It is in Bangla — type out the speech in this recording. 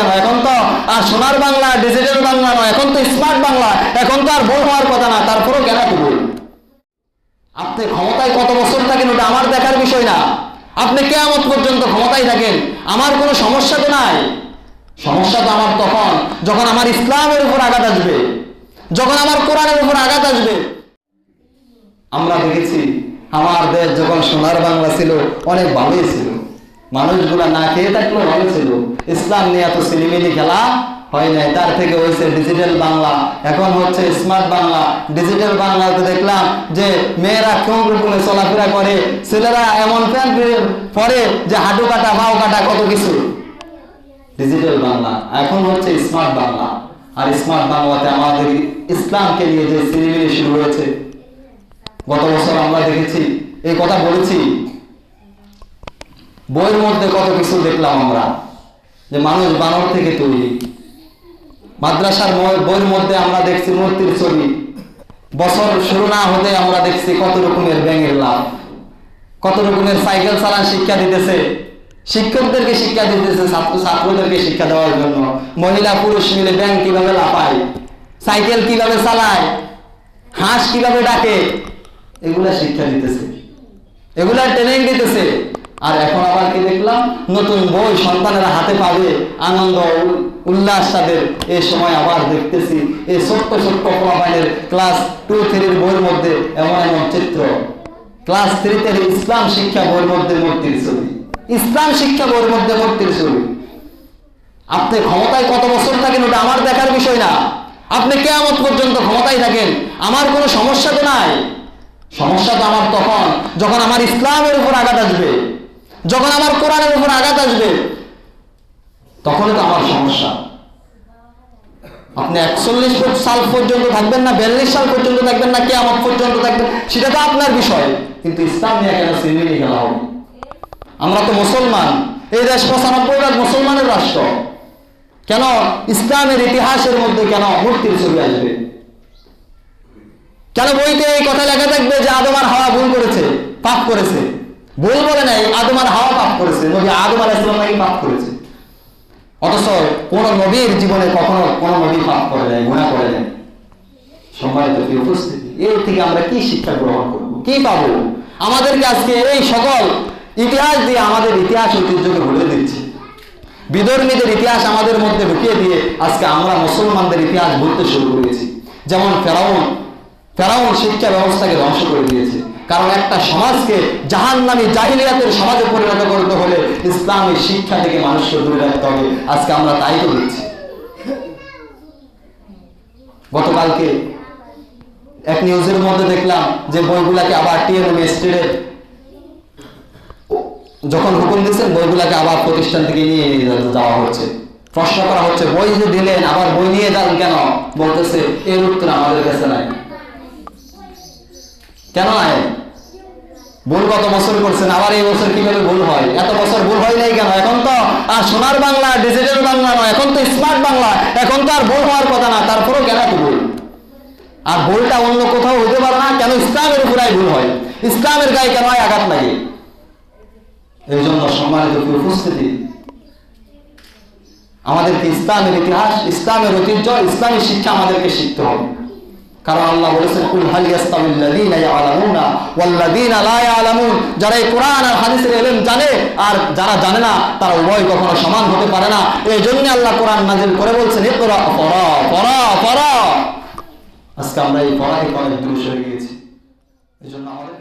কেন এখন তো আর সোনার বাংলা ডিজিটাল বাংলা নয়, এখন তো স্মার্ট বাংলা, এখন তো আর বই হওয়ার কথা না, তারপরেও কেন এত বই আপনি ক্ষমতায় কত বছর থাকেন ওটা আমার দেখার বিষয় না। আপনি কেমন পর্যন্ত ক্ষমতায় থাকেন, আমার কোনো সমস্যা তো নাই। সমস্যা তো আমার তখন, যখন আমার ইসলামের উপর আঘাত আসবে, যখন আমার কোরআনের উপর আঘাত আসবে। আমরা দেখেছি, আমার দেশ যখন সোনার বাংলা ছিল, অনেক ভালোই ছিল। মানুষগুলা না খেয়ে থাকলেও ভালো ছিল। ইসলাম নিয়ে এত সিনেমিনি খেলা হয় নাই। তার থেকে হয়েছে ডিজিটাল বাংলা। এখন হচ্ছে স্মার্ট বাংলা। ডিজিটাল বাংলাতে দেখলাম যে মেয়েরা কেমন রকমে চলাফেরা করে, ছেলেরা এমন প্যান্ট পরে যে হাঁটু কাটা, পাও কাটা, কত কিছু। ডিজিটাল বাংলা। এখন হচ্ছে স্মার্ট বাংলা। আর স্মার্ট বাংলাতে আমাদের ইসলামকে নিয়ে যে সিনেমিনি শুরু হয়েছে। গত বছর আমরা দেখেছি, এই কথা বলেছি বইয়ের মধ্যে কত কিছু দেখলাম আমরা? যে মানুষ বানর থেকে তৈরি। মাদ্রাসার বইয়ের মধ্যে আমরা দেখছি মূর্তির ছবি। বছর শুরু না হতে আমরা দেখছি কত রকমের ব্যাঙের লাভ। কত রকমের সাইকেল চালান শিক্ষা দিতেছে। শিক্ষকদেরকে শিক্ষা দিতেছে, ছাত্র ছাত্রদেরকে শিক্ষা দেওয়ার জন্য। মহিলা, পুরুষ মিলে ব্যাংক কীভাবে লাফায়? সাইকেল কীভাবে চালায়? হাঁস কীভাবে ডাকে? এগুলা শিক্ষা দিতেছে। এগুলা ট্রেনিং দিতেছে। আর এখন আবার কি দেখলাম? নতুন বই সন্তানেরা হাতে পাবে আনন্দ উল্লাস তাদের। এই সময় আবার দেখতেছি এই ছোট্ট ছোট্ট পোলাপাইনের ক্লাস টু থ্রির বইয়ের মধ্যে এমন এমন চিত্র। ক্লাস থ্রিতে ইসলাম শিক্ষা বইয়ের মধ্যে মূর্তির ছবি। ইসলাম শিক্ষা বইয়ের মধ্যে মূর্তির ছবি। আপনি ক্ষমতায় কত বছর থাকেন ওটা আমার দেখার বিষয় না। আপনি কেমন পর্যন্ত ক্ষমতায় থাকেন, আমার কোনো সমস্যা তো নাই। সমস্যা তো আমার তখন, যখন আমার ইসলামের উপর আঘাত আসবে। যখন আমার কোরআনের উপর আঘাত আসবে, তখনই তো আমার সমস্যা। আপনি একচল্লিশ সাল পর্যন্ত থাকবেন না, বিয়াল্লিশ সাল পর্যন্ত থাকবেন না কে আমার পর্যন্ত থাকবেন, সেটা তো আপনার বিষয়। কিন্তু ইসলাম নিয়ে কেন সিনেমি খেলা হবে আমরা তো মুসলমান। এই দেশ পঁচানব্বই ভাগ মুসলমানের রাষ্ট্র। কেন ইসলামের ইতিহাসের মধ্যে কেন মূর্তির ছবি আসবে? কেন বইতে এই কথা লেখা থাকবে যে আদম আর হাওয়া ভুল করেছে, পাপ করেছে? ভুল বলে নাই, আদম হাওয়া পাপ করেছে, নবী আদম আর ইসলাম নাকি পাপ করেছে। অথচ কোন নবীর জীবনে কখনো কোন নবী পাপ করে নাই গুণা করে নাই। সম্মানিত কি উপস্থিতি, এর থেকে আমরা কি শিক্ষা গ্রহণ করব, কি পাবো? আমাদেরকে আজকে এই সকল ইতিহাস দিয়ে আমাদের ইতিহাস ঐতিহ্যকে ভুলে দিচ্ছে। বিধর্মীদের ইতিহাস আমাদের মধ্যে ঢুকিয়ে দিয়ে আজকে আমরা মুসলমানদের ইতিহাস ভুলতে শুরু করেছি। যেমন ফেরাউন ফেরাউন শিক্ষা ব্যবস্থাকে ধ্বংস করে দিয়েছে। কারণ একটা সমাজকে জাহান্নামী জাহিলিয়াতের সমাজে পরিণত করতে হলে ইসলামী শিক্ষা থেকে মানুষকে দূরে রাখতে হবে। আজকে আমরা তাই তো দিচ্ছি গতকালকে এক নিউজের মধ্যে দেখলাম যে বইগুলাকে আবার টিএনএম স্টেটে যখন হুকুম দিচ্ছেন বইগুলাকে আবার প্রতিষ্ঠান থেকে নিয়ে নিয়ে যাওয়া হচ্ছে। প্রশ্ন করা হচ্ছে, বই যে দিলেন, আবার বই নিয়ে যান কেন? বলতেছে, এর উত্তর আমাদের কাছে নাই। কেন নাই ভুল কত বছর করছেন? আবার এই বছর কীভাবে ভুল হয়? এত বছর ভুল হয় নাই কেন? এখন তো আর সোনার বাংলা ডিজিটাল বাংলা নয়, এখন তো স্মার্ট বাংলা, এখন তো আর ভুল হওয়ার কথা না, তারপরেও কেন এত ভুল? আর ভুলটা অন্য কোথাও হতে পারে না, কেন ইসলামের উপরাই ভুল হয়? ইসলামের গায়ে কেন হয় আঘাত লাগে? এই জন্য সম্মানিত উপস্থিতি, আমাদেরকে ইসলামের ইতিহাস, ইসলামের ঐতিহ্য, ইসলামী শিক্ষা আমাদেরকে শিখতে হবে। কারণ আল্লাহ বলেছেন, কুল হাল ইয়াস্তাবিল্লাযীনা ইয়ালামুনা ওয়াল্লাযীনা লা ইয়ালামুন। যারা এই কোরআন আর হাদিসের ইলম জানে, আর যারা জানে না, তারা উভয় কখনো সমান হতে পারে না। এই জন্য আল্লাহ কোরআন নাজিল করে বলছেন, ইকরা পড়া পড়া পড়া আজকে আমরা এই পড়াই পড়াই দূর সরে গিয়েছি। এই হবে